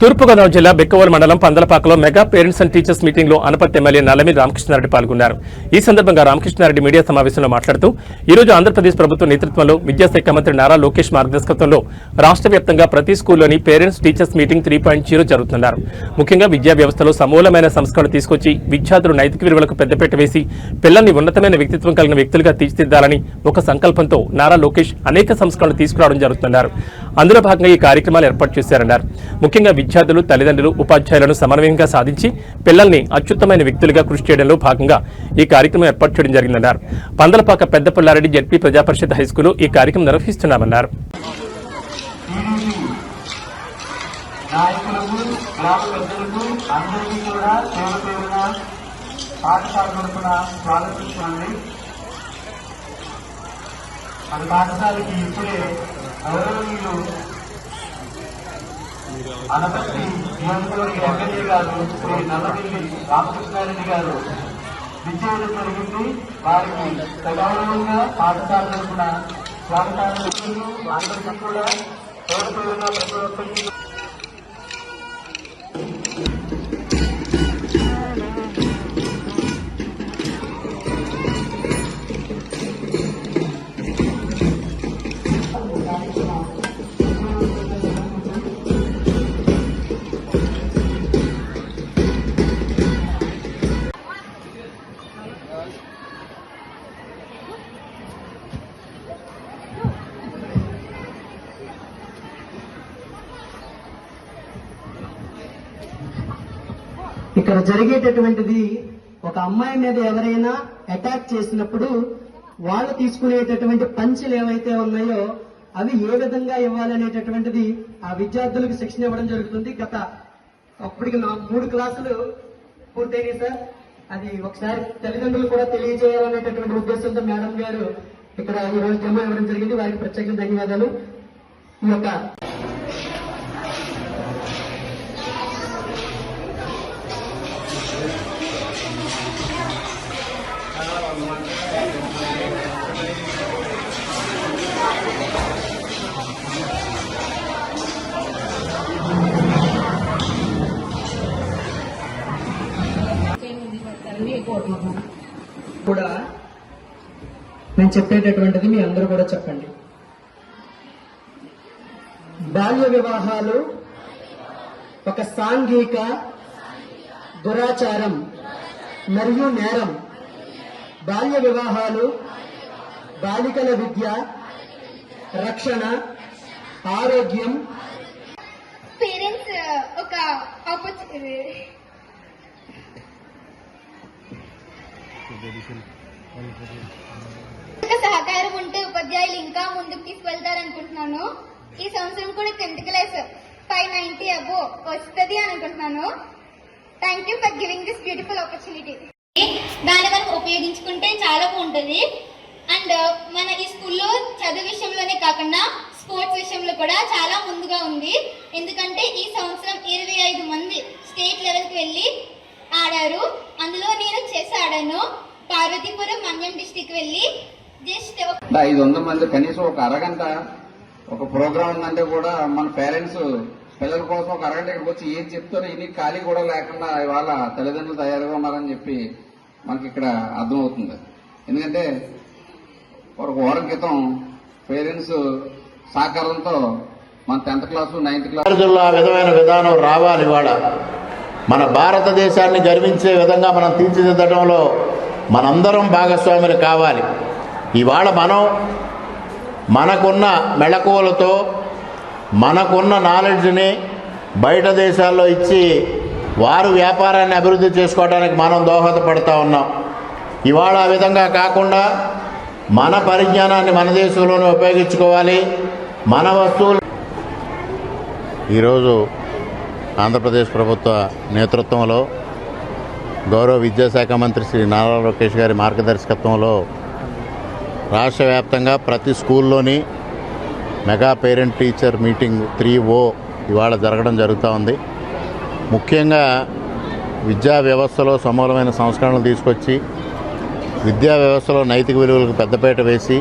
తూర్పుగోదావరి జిల్లా బెక్కవోలు మండలం పందలపాకలో మెగా పేరెంట్స్ అండ్ టీచర్స్ మీటింగ్లో అనపర్తి ఎమ్మెల్యే నల్లమి రామకృష్ణారెడ్డి పాల్గొన్నారు. ఈ సందర్భంగా రామకృష్ణారెడ్డి మీడియా సమావేశంలో మాట్లాడుతూ ఈ రోజు ఆంధ్రప్రదేశ్ ప్రభుత్వ నేతృత్వంలో విద్యాశాఖ మంత్రి నారా లోకేష్ మార్గదర్శకత్వంలో రాష్ట్ర వ్యాప్తంగా ప్రతి స్కూల్లోని parents teachers meeting three point zero జరుగుతున్నారు. ముఖ్యంగా విద్యా వ్యవస్థలో సమూలమైన సంస్కరణ తీసుకొచ్చి విద్యార్థులు నైతిక విలువలకు పెద్దపేట వేసి పిల్లల్ని ఉన్నతమైన వ్యక్తిత్వం కలిగిన వ్యక్తులుగా తీర్చిదిద్దాలని ఒక సంకల్పంతో నారా లోకేష్ అనేక సంస్కరణలు తీసుకురావడం జరుగుతున్నారు. అందులో భాగంగా ఈ కార్యక్రమాలు ఏర్పాటు చేశారన్నారు. ముఖ్యంగా విద్యార్థులు తల్లిదండ్రులు ఉపాధ్యాయులను సమన్వయంగా సాధించి పిల్లల్ని అత్యుత్తమైన వ్యక్తులుగా కృషి చేయడంలో భాగంగా ఈ కార్యక్రమం ఏర్పాటు చేయడం జరిగిందన్నారు. పందలపాక పెద్ద పుల్లారెడ్డి జడ్పీ ప్రజాపరిషత్ హైస్కూల్లో ఈ కార్యక్రమం నిర్వహిస్తున్నామన్నారు. నాయకులకు గ్రామ పెద్దలకు అందరికీ కూడా పేరు పేరున పాఠశాల తరఫున మన పాఠశాలకి ఇప్పుడే గౌరవనీయులు అనపర్తి నియోజకవర్గ ఎమ్మెల్యే గారు శ్రీ నల్లమిల్లి రామకృష్ణారెడ్డి గారు విచ్చేయడం జరిగింది వారికి సగౌరవంగా పాఠశాల తరఫున స్వాగతాలు అందరికీ కూడా పేరు ప్రతి ఒక్కరికి ఇక్కడ జరిగేటటువంటిది ఒక అమ్మాయి మీద ఎవరైనా అటాక్ చేసినప్పుడు వాళ్ళు తీసుకునేటటువంటి పంచులు ఏవైతే ఉన్నాయో అవి ఏ విధంగా ఇవ్వాలనేటటువంటిది ఆ విద్యార్థులకు శిక్షణ ఇవ్వడం జరుగుతుంది. గత అప్పటికి నా మూడు క్లాసులు పూర్తయినాయి సార్. అది ఒకసారి తల్లిదండ్రులు కూడా తెలియజేయాలనేటటువంటి ఉద్దేశంతో మేడం గారు ఇక్కడ ఈ రోజు జమ ఇవ్వడం జరిగింది. వారికి ప్రత్యేక ధన్యవాదాలు. ఈ యొక్క కూడా నేను చెప్పేటటువంటిది మీ అందరూ కూడా చెప్పండి. బాల్య వివాహాలు ఒక సాంఘిక దురాచారం మరియు నేరం. బాల్య వివాహాలు బాలికల విద్య రక్షణ ఆరోగ్యం. పేరెంట్స్ ఒక ఆపర్చునిటీ ఒక సహకారం ఉంటే ఉపాధ్యాయులు ఇంకా ముందుకు తీసుకెళ్తారనుకుంటున్నాను. ఈ సంవత్సరం కూడా tenth class five ninety above వస్తుంది అనుకుంటున్నాను. Thank you for giving this beautiful opportunity దాన్ని మనం ఉపయోగించుకుంటే చాలా బాగుంటుంది. అండ్ uh, మన ఈ స్కూల్లో చదువు విషయంలోనే కాకుండా స్పోర్ట్స్ విషయంలో కూడా చాలా ముందుగా ఉంది. ఎందుకంటే ఈ సంవత్సరం ఇరవై ఐదు మంది స్టేట్ లెవెల్కి వెళ్ళి ఆడారు. అందులో ఆడాను పార్వతీపురం మన్యం డిస్టిక్ వెళ్ళి జస్ట్ ఐదు వందల మంది కనీసం ఒక అరగంట ఒక ప్రోగ్రామ్ ఉందంటే కూడా మన పేరెంట్స్ పిల్లల కోసం ఒక అరగంట ఇక్కడికి వచ్చి ఏం చెప్తారో ఇన్ని ఖాళీ కూడా లేకుండా ఇవాళ తల్లిదండ్రులు తయారుగా ఉన్నారని చెప్పి మనకి ఇక్కడ అర్థమవుతుంది. ఎందుకంటే ఒక వారం క్రితం పేరెంట్స్ సహకారంతో మన టెన్త్ క్లాసు నైన్త్ క్లాస్ విధమైన విధానం రావాలి ఇవాళ. మన భారతదేశాన్ని గర్వించే విధంగా మనం తీర్చిదిద్దడంలో మనందరం భాగస్వాములు కావాలి. ఇవాళ మనం మనకున్న మెళకువలతో మనకున్న నాలెడ్జ్ని బయట దేశాల్లో ఇచ్చి వారు వ్యాపారాన్ని అభివృద్ధి చేసుకోవడానికి మనం దోహదపడతా ఉన్నాం. ఇవాళ ఆ విధంగా కాకుండా మన పరిజ్ఞానాన్ని మన దేశంలోనే ఉపయోగించుకోవాలి. మన వస్తువులు ఈరోజు ఆంధ్రప్రదేశ్ ప్రభుత్వ నేతృత్వంలో గౌరవ విద్యాశాఖ మంత్రి శ్రీ నారా లోకేష్ గారి మార్గదర్శకత్వంలో రాష్ట్ర వ్యాప్తంగా ప్రతి స్కూల్లోని mega parent teacher meeting three O ఇవాళ జరగడం జరుగుతూ ఉంది. ముఖ్యంగా విద్యా వ్యవస్థలో సమూలమైన సంస్కరణలు తీసుకొచ్చి విద్యా వ్యవస్థలో నైతిక విలువలకు పెద్దపేట వేసి